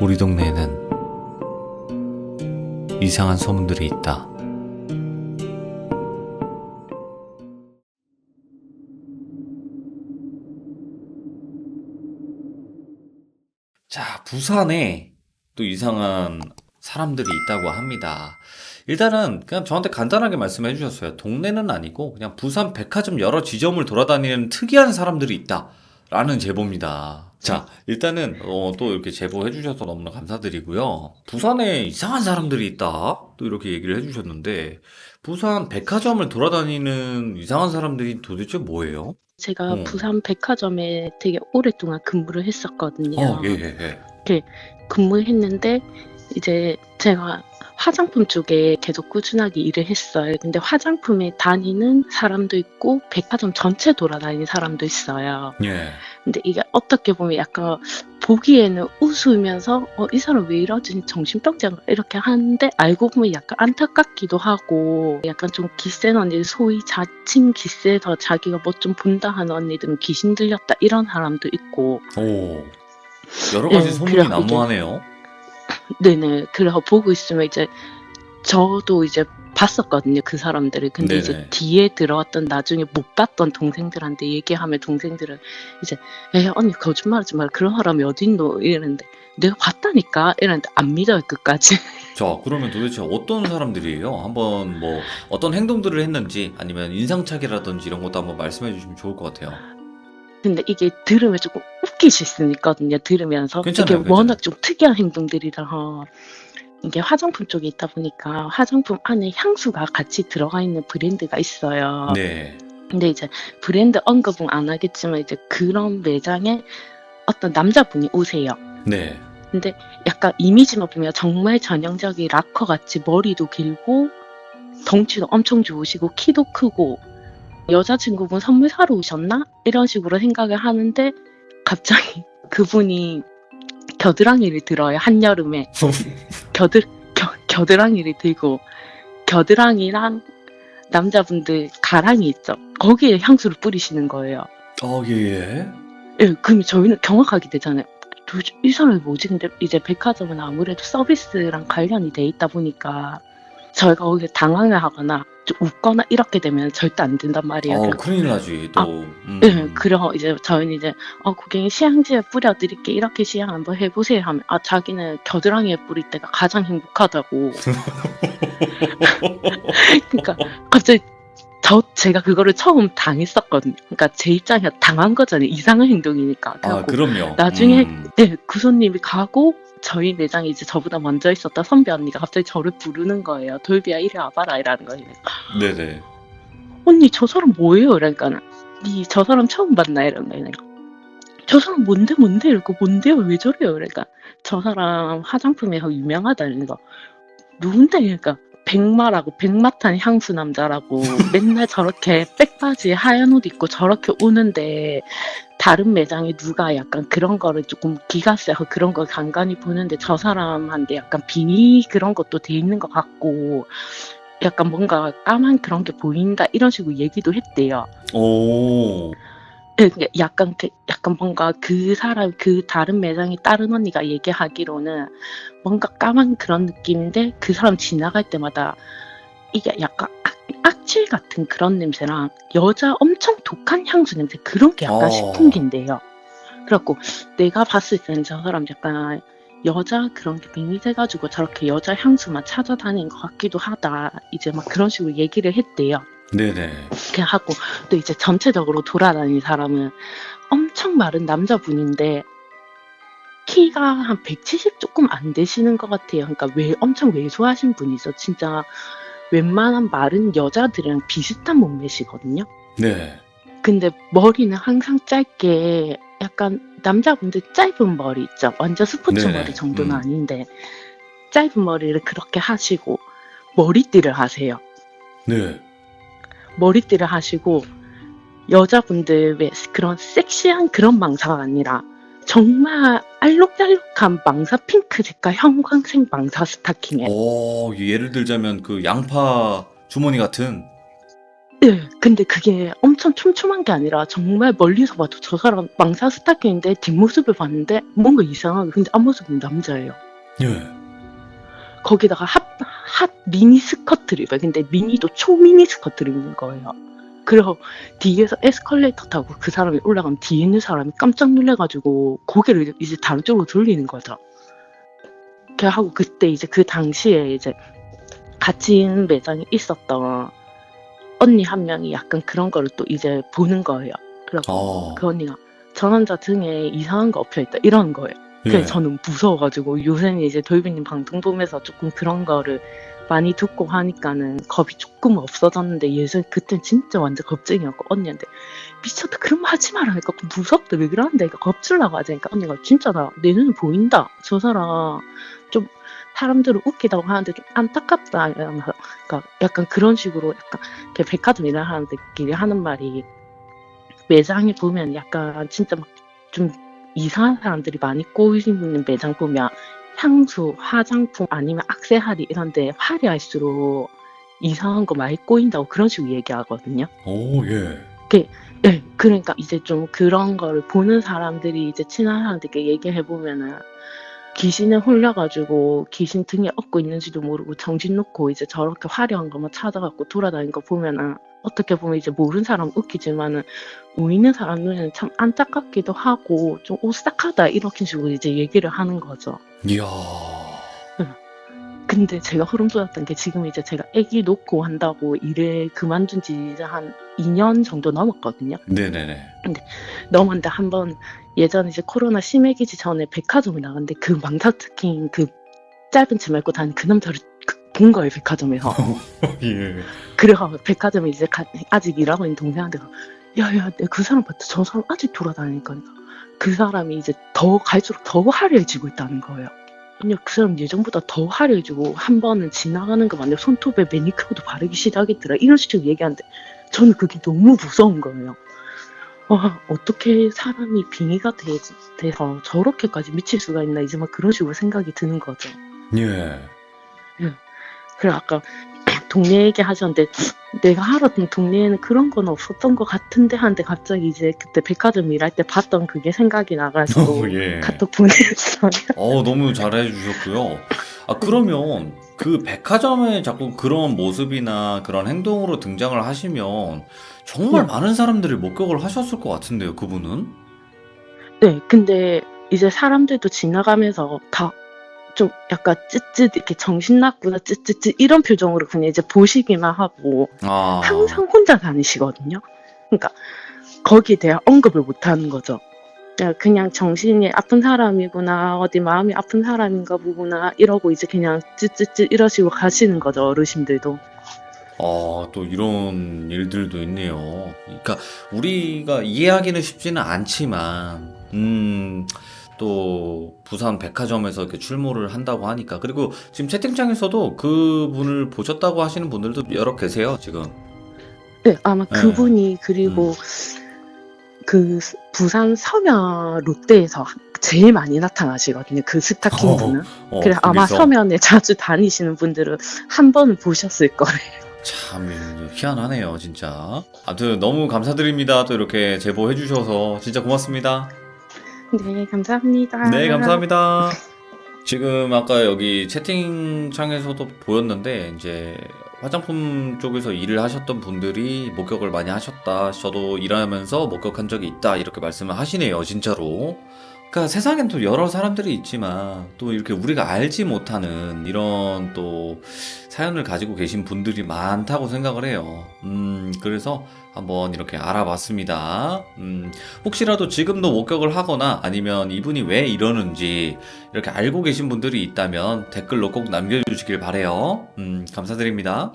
우리 동네에는 이상한 소문들이 있다. 자, 부산에 또 이상한 사람들이 있다고 합니다. 일단은 그냥 저한테 간단하게 말씀해 주셨어요. 동네는 아니고 그냥 부산 백화점 여러 지점을 돌아다니는 특이한 사람들이 있다. 라는 제보입니다. 자, 일단은 어, 또 이렇게 제보해 주셔서 너무나 감사드리고요. 부산에 이상한 사람들이 있다. 또 이렇게 얘기를 해 주셨는데 부산 백화점을 돌아다니는 이상한 사람들이 도대체 뭐예요? 제가 음. 부산 백화점에 되게 오랫동안 근무를 했었거든요. 어, 예, 예, 예. 근무했는데 이제 제가 화장품 쪽에 계속 꾸준하게 일을 했어요. 근데 화장품에 다니는 사람도 있고 백화점 전체 돌아다니는 사람도 있어요. 예. 근데 이게 어떻게 보면 약간 보기에는 웃으면서 어, 이 사람 왜 이러지 정신병자인가 이렇게 하는데 알고 보면 약간 안타깝기도 하고 약간 좀 기센 언니 소위 자칭 기세서 자기가 뭐 좀 본다 하는 언니들은 귀신 들렸다 이런 사람도 있고 오. 여러 가지 예, 소문이 이제- 난무하네요. 네네 그래서 보고 있으면 이제 저도 이제 봤었거든요 그 사람들을 근데 네네. 이제 뒤에 들어왔던 나중에 못 봤던 동생들한테 얘기하면 동생들은 이제 에 언니 거짓말하지 말 그런 사람이 어딨노 이러는데 내가 봤다니까 이러는데 안 믿어요 끝까지 자, 그러면 도대체 어떤 사람들이에요? 한번 뭐 어떤 행동들을 했는지 아니면 인상착의라든지 이런 것도 한번 말씀해 주시면 좋을 것 같아요. 근데 이게 들으면 조금 웃기실 수는 있거든요 들으면서 괜찮아요, 이게 괜찮아요. 워낙 좀 특이한 행동들이라 이게 화장품 쪽에 있다 보니까 화장품 안에 향수가 같이 들어가 있는 브랜드가 있어요. 네. 근데 이제 브랜드 언급은 안 하겠지만 이제 그런 매장에 어떤 남자분이 오세요. 네. 근데 약간 이미지만 보면 정말 전형적인 락커 같이 머리도 길고 덩치도 엄청 좋으시고 키도 크고 여자친구분 선물 사러 오셨나? 이런 식으로 생각을 하는데 갑자기 그분이 겨드랑이를 들어요 한여름에 겨드 겨, 겨드랑이를 들고 겨드랑이랑 남자분들 가랑이 있죠 거기에 향수를 뿌리시는 거예요. 어, 예, 예. 예, 그럼 저희는 경악하게 되잖아요. 도대체 이 사람이 뭐지? 근데 이제 백화점은 아무래도 서비스랑 관련이 돼 있다 보니까 저희가 거기에 당황을 하거나 좀 웃거나 이렇게 되면 절대 안 된단 말이에요. 어, 그래서 큰일 나지, 또. 아, 음. 예, 그래서 이제 저희는 이제 어 고객님 시향지에 뿌려드릴게 이렇게 시향 한번 해보세요 하면 아 자기는 겨드랑이에 뿌릴 때가 가장 행복하다고. 그러니까 갑자기 저 제가 그거를 처음 당했었거든요. 그러니까 제 입장에서 당한 거잖아요. 이상한 행동이니까. 아, 그래갖고 그럼요. 나중에 음. 네, 그 손님이 가고 저희 매장에 이제 저보다 먼저 있었던 선배 언니가 갑자기 저를 부르는 거예요. 돌비야 이리 와봐라 이라는 거예요. 네네. 언니 저 사람 뭐예요? 그러니까 니저 사람 처음 봤나 이런 거예요. 저 사람 뭔데 뭔데 이러고 뭔데요? 왜 저래요? 그러니까 저 사람 화장품에서 유명하다 이러는 거 누군데? 그러니까 백마라고 백마탄 향수 남자라고 맨날 저렇게 백바지에 하얀 옷 입고 저렇게 오는데 다른 매장에 누가 약간 그런 거를 조금 기가 세서 그런 걸 간간히 보는데 저 사람한테 약간 비니 그런 것도 돼 있는 것 같고 약간 뭔가 까만 그런 게 보인다 이런 식으로 얘기도 했대요. 오. 예, 그게 약간 그 약간 뭔가 그 사람 그 다른 매장의 다른 언니가 얘기하기로는 뭔가 까만 그런 느낌인데 그 사람 지나갈 때마다 이게 약간 악, 악질 같은 그런 냄새랑 여자 엄청 독한 향수 냄새 그런 게 약간 어. 식품기인데요. 그래갖고 내가 봤을 때는 저 사람 약간 여자 그런 게 빙의돼가지고 저렇게 여자 향수만 찾아다니는 것 같기도 하다. 이제 막 그런 식으로 얘기를 했대요. 네네. 이렇게 하고 또 이제 전체적으로 돌아다니는 사람은 엄청 마른 남자분인데 키가 한 170 조금 안 되시는 것 같아요. 그러니까 왜 엄청 왜소하신 분이죠. 진짜 웬만한 마른 여자들이랑 비슷한 몸매시거든요. 네. 근데 머리는 항상 짧게 약간 남자분들 짧은 머리 있죠. 완전 스포츠 네네. 머리 정도는 음. 아닌데 짧은 머리를 그렇게 하시고 머리띠를 하세요. 네. 머리띠를 하시고 여자분들 왜 그런 섹시한 그런 망사가 아니라 정말 알록달록한 망사 핑크 색깔 형광색 망사 스타킹에 오, 예를 들자면 그 양파 주머니 같은. 네, 근데 그게 엄청 촘촘한 게 아니라 정말 멀리서 봐도 저 사람 망사 스타킹인데 뒷모습을 봤는데 뭔가 이상하게 근데 앞모습은 남자예요. 예. 거기다가 핫, 핫 미니 스커트를 입어요. 근데 미니도 초미니 스커트를 입는 거예요. 그래서 뒤에서 에스컬레이터 타고 그 사람이 올라가면 뒤에 있는 사람이 깜짝 놀래가지고 고개를 이제 다른 쪽으로 돌리는 거죠. 그렇게 하고 그때 이제 그 당시에 이제 같이 있는 매장에 있었던 언니 한 명이 약간 그런 거를 또 이제 보는 거예요. 그래서 어. 그 언니가 저 남자 등에 이상한 거 엎여 있다 이러는 거예요. 예. 그래서 저는 무서워가지고 요새는 이제 돌비님 방송 보면서 조금 그런 거를 많이 듣고 하니까는 겁이 조금 없어졌는데 예전 그땐 진짜 완전 겁쟁이였고 언니한테 미쳤다 그런 말 하지 말라니까 무섭다 왜 그러는데 그러니까 겁줄라고 하자니까 언니가 진짜 나 내 눈에 보인다. 저 사람 좀 사람들을 웃기다고 하는데 좀 안타깝다. 이러면서 그러니까 약간 그런 식으로 약간 이렇게 백화점 일하는 사람들끼리 하는 말이 매장에 보면 약간 진짜 막 좀 이상한 사람들이 많이 꼬이는 매장 보면 향수, 화장품 아니면 악세사리 이런데 화려할수록 이상한 거 많이 꼬인다고 그런 식으로 얘기하거든요. 오, 예. 네, 그러니까 이제 좀 그런 거를 보는 사람들이 이제 친한 사람들께 얘기해 보면은 귀신에 홀려가지고 귀신 등에 업고 있는지도 모르고 정신 놓고 이제 저렇게 화려한 것만 찾아갖고 돌아다니는 거 보면은 어떻게 보면 이제 모르는 사람 웃기지만은 보이는 사람 눈에는 참 안타깝기도 하고 좀 오싹하다 이렇게 식으로 이제 얘기를 하는 거죠. 이야. 근데 제가 소름 돋았던 게 지금 이제 제가 아기 놓고 한다고 일을 그만둔 지 한 2년 정도 넘었거든요. 네네네. 넘었는데 한번 예전에 이제 코로나 심해지기 전에 백화점에 나갔는데 그 망사 스킨 그 짧은 치마 입고 다니는 그 남자를 그- 본 거예요 백화점에서. 예. 그래가 백화점에 이제 가- 아직 일하고 있는 동생한테 야야 그 사람 봤다 저 사람 아직 돌아다니니까 그 사람이 이제 더 갈수록 더 화려해지고 있다는 거예요. 아니요 그 사람 예전보다 더 화려해지고 한 번은 지나가는 거 맞네 손톱에 매니큐어도 바르기 시작했더라 이런 식으로 얘기하는데 저는 그게 너무 무서운 거예요. 와 어떻게 사람이 빙의가 돼, 돼서 저렇게까지 미칠 수가 있나 이제 막 그런 식으로 생각이 드는 거죠. 예. 그래 아까 동네 얘기 하셨는데 내가 알았던 동네에는 그런 건 없었던 것 같은데 하는데 갑자기 이제 그때 백화점 일할 때 봤던 그게 생각이 나가지고 오, 예. 카톡 보냈어요. 어, 너무 잘해 주셨고요. 아, 그러면 그 백화점에 자꾸 그런 모습이나 그런 행동으로 등장을 하시면 정말 네. 많은 사람들이 목격을 하셨을 것 같은데요, 그분은? 네, 근데 이제 사람들도 지나가면서 다 좀 약간 찌릿 이렇게 정신 났구나 찌릿찌릿 이런 표정으로 그냥 이제 보시기만 하고 아. 항상 혼자 다니시거든요. 그러니까 거기에 대한 언급을 못 하는 거죠. 그냥- 그냥 정신이 아픈 사람이구나, 어디 마음이 아픈 사람인가 보구나, 이러고 이제 그냥 찌찌찌 이러시고 가시는 거죠, 어르신들도. 아, 또 이런 일들도 있네요. 그러니까 우리가 이해하기는 쉽지는 않지만, 음, 또 부산 백화점에서 이렇게 출몰을 한다고 하니까 그리고 지금 채팅창에서도 그분을 보셨다고 하시는 분들도 여러 계세요, 지금. 네, 아마 네. 그분이 그리고 그 스- 부산 서면 롯데에서 제일 많이 나타나시거든요, 그 스타킹 분은. 어, 그래 아마 거기서 서면에 자주 다니시는 분들은 한 번은 보셨을 거예요. 참 희한하네요, 진짜. 아무튼 너무 감사드립니다. 또 이렇게 제보해 주셔서 진짜 고맙습니다. 네, 감사합니다. 네, 감사합니다. 지금 아까 여기 채팅창에서도 보였는데 이제 화장품 쪽에서 일을 하셨던 분들이 목격을 많이 하셨다. 저도 일하면서 목격한 적이 있다. 이렇게 말씀을 하시네요, 진짜로. 그러니까 세상엔 또 여러 사람들이 있지만 또 이렇게 우리가 알지 못하는 이런 또 사연을 가지고 계신 분들이 많다고 생각을 해요. 음, 그래서 한번 이렇게 알아봤습니다. 음, 혹시라도 지금도 목격을 하거나 아니면 이분이 왜 이러는지 이렇게 알고 계신 분들이 있다면 댓글로 꼭 남겨주시길 바래요. 음, 감사드립니다.